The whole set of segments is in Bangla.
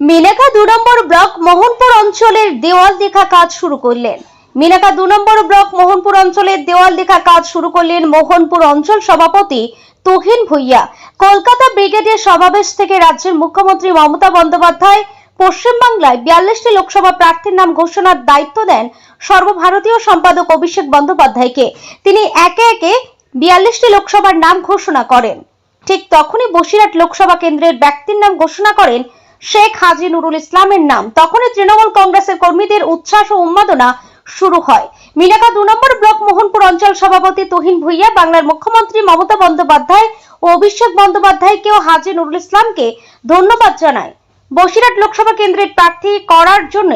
মিনাকা দু নম্বর ব্লক মোহনপুর অঞ্চলের দেওয়াল দেখা কাজ শুরু করলেন। মিনাকা দু নম্বর ব্লক মোহনপুর অঞ্চলের দেওয়াল দেখা কাজ শুরু করলেন মোহনপুর অঞ্চল সভাপতি তুহিন ভুইয়া। কলকাতা ব্রিগেডের সমাবেশ থেকে রাজ্যের মুখ্যমন্ত্রী মমতা বন্দ্যোপাধ্যায় পশ্চিমবাংলায় বিয়াল্লিশটি লোকসভা প্রার্থীর নাম ঘোষণার দায়িত্ব দেন সর্বভারতীয় সম্পাদক অভিষেক বন্দ্যোপাধ্যায়কে। তিনি একে একে বিয়াল্লিশটি লোকসভার নাম ঘোষণা করেন। ঠিক তখনই বসিরহাট লোকসভা কেন্দ্রের ব্যক্তির নাম ঘোষণা করেন শেখ হাজি নুরুল ইসলামের নাম। তখনই তৃণমূল কংগ্রেসের কর্মীদের উচ্ছ্বাস ও উন্মাদনা শুরু হয়। মিলাকা দু নম্বর ব্লক মোহনপুর অঞ্চল সভাপতি তহিন ভুইয়া, বাংলার মুখ্যমন্ত্রী মমতা বন্দ্যোপাধ্যায় ও অভিষেক বন্দ্যোপাধ্যায়কেও হাজি নুরুল ইসলামকে ধন্যবাদ জানায়। বসিরহাট লোকসভা কেন্দ্রের প্রার্থী করার জন্য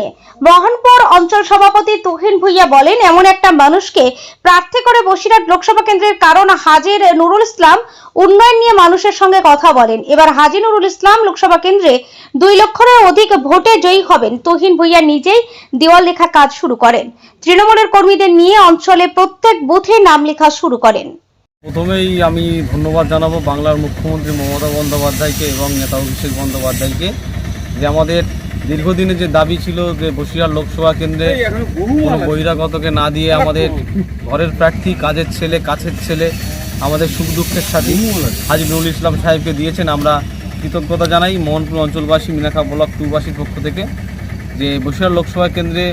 মোহনপুর অঞ্চল সভাপতি তুহিন ভুইয়া বলেন, এমন একটা মানুষকে প্রার্থী করে বসিরহাট লোকসভা কেন্দ্রের কারণ হাজির নুরুল ইসলাম। উন্নয়ন নিয়ে মানুষের সঙ্গে কথা বলেন। এবার হাজি নুরুল ইসলাম লোকসভা কেন্দ্রে দুই লক্ষের অধিক ভোটে জয়ী হবেন। তুহিন ভুইয়া নিজেই দেওয়াল লেখা কাজ শুরু করেন। তৃণমূলের কর্মীদের নিয়ে অঞ্চলে প্রত্যেক বুথে নাম লেখা শুরু করেন। প্রথমেই আমি ধন্যবাদ জানাব বাংলার মুখ্যমন্ত্রী মমতা বন্দ্যোপাধ্যায়কে এবং নেতা অভিষেক বন্দ্যোপাধ্যায়কে। যে আমাদের দীর্ঘদিনের যে দাবি ছিল যে বসিরহাট লোকসভা কেন্দ্রে কোনো বহিরাগতকে না দিয়ে আমাদের ঘরের প্রার্থী কাজের ছেলে কাছের ছেলে আমাদের সুখ দুঃখের সাথে হাজি নুরুল ইসলাম সাহেবকে দিয়েছেন। আমরা কৃতজ্ঞতা জানাই মোহনপুর অঞ্চলবাসী মিনাখা ব্লক টুবাসীর পক্ষ থেকে যে বসিরহাট লোকসভা কেন্দ্রে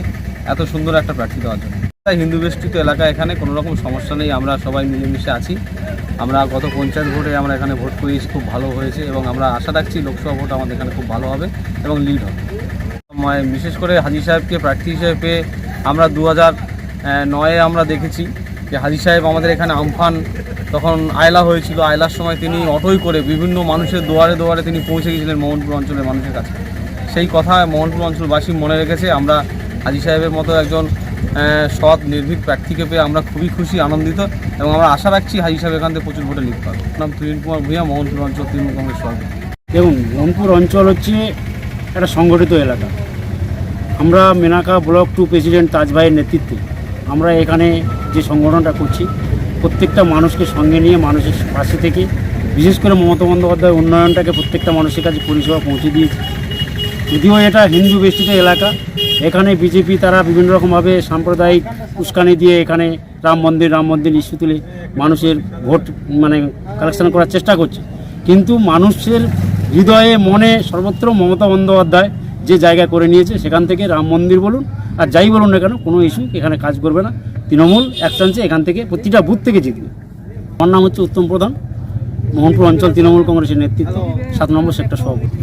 এত সুন্দর একটা প্রার্থী দেওয়ার জন্য। হিন্দু বেষ্টিত এলাকা এখানে, কোনো রকম সমস্যা নেই, আমরা সবাই মিলেমিশে আছি। আমরা গত পঞ্চায়েত ভোটে আমরা এখানে ভোট করেছি খুব ভালো হয়েছে এবং আমরা আশা রাখছি লোকসভা ভোট আমাদের এখানে খুব ভালো হবে এবং লিড হবে। বিশেষ করে হাজি সাহেবকে, প্রার্থী হিসেবে পেয়ে আমরা দু হাজার নয়ে আমরা দেখেছি যে হাজি সাহেব আমাদের এখানে আমফান তখন আয়লা হয়েছিল। আয়লার সময় তিনি অটোই করে বিভিন্ন মানুষের দুয়ারে দুয়ারে তিনি পৌঁছে গিয়েছিলেন মোহনপুর অঞ্চলের মানুষের কাছে। সেই কথা মোহনপুর অঞ্চলবাসী মনে রেখেছে, আমরা হাজি সাহেবের মতো একজন সৎ, নির্ভীক প্রার্থীকে পেয়ে আমরা খুবই খুশি, আনন্দিত এবং আমরা আশা রাখছি হাজি সাহেব এখান থেকে প্রচুর ভোটে লিখ পাবে। নাম তুহিন কুমার ভূঁইয়া, মোহনপুর অঞ্চল তৃণমূল কংগ্রেস সভাপতি। দেখুন রংপুর অঞ্চল হচ্ছে একটা সংগঠিত এলাকা। আমরা Menaka block two president Taj ভাইয়ের নেতৃত্বে আমরা এখানে যে সংগঠনটা করছি, প্রত্যেকটা মানুষকে সঙ্গে নিয়ে, মানুষের পাশে থেকে, বিশেষ করে মমতা বন্দ্যোপাধ্যায় উন্নয়নটাকে প্রত্যেকটা মানুষের কাছে পরিষেবা পৌঁছে দিয়েছে। যদিও এটা হিন্দু বেষ্টিত এলাকা, এখানে বিজেপি তারা বিভিন্ন রকমভাবে সাম্প্রদায়িক উস্কানি দিয়ে এখানে রাম মন্দির রাম মন্দির ইস্যু তুলে মানুষের ভোট মানে কালেকশন করার চেষ্টা করছে। কিন্তু মানুষের হৃদয়ে, মনে সর্বত্র মমতা বন্দ্যোপাধ্যায় যে জায়গা করে নিয়েছে, সেখান থেকে রাম মন্দির বলুন, আর যাই বলুন না কেন, কোনো ইস্যু এখানে কাজ করবে না। তৃণমূল এক চান্সে এখান থেকে প্রতিটা বুথ থেকে জিতবে। আমার নাম হচ্ছে উত্তম প্রধান, মোহনপুর অঞ্চল তৃণমূল কংগ্রেসের নেতৃত্ব, সাত নম্বর সেক্টর সভাপতি।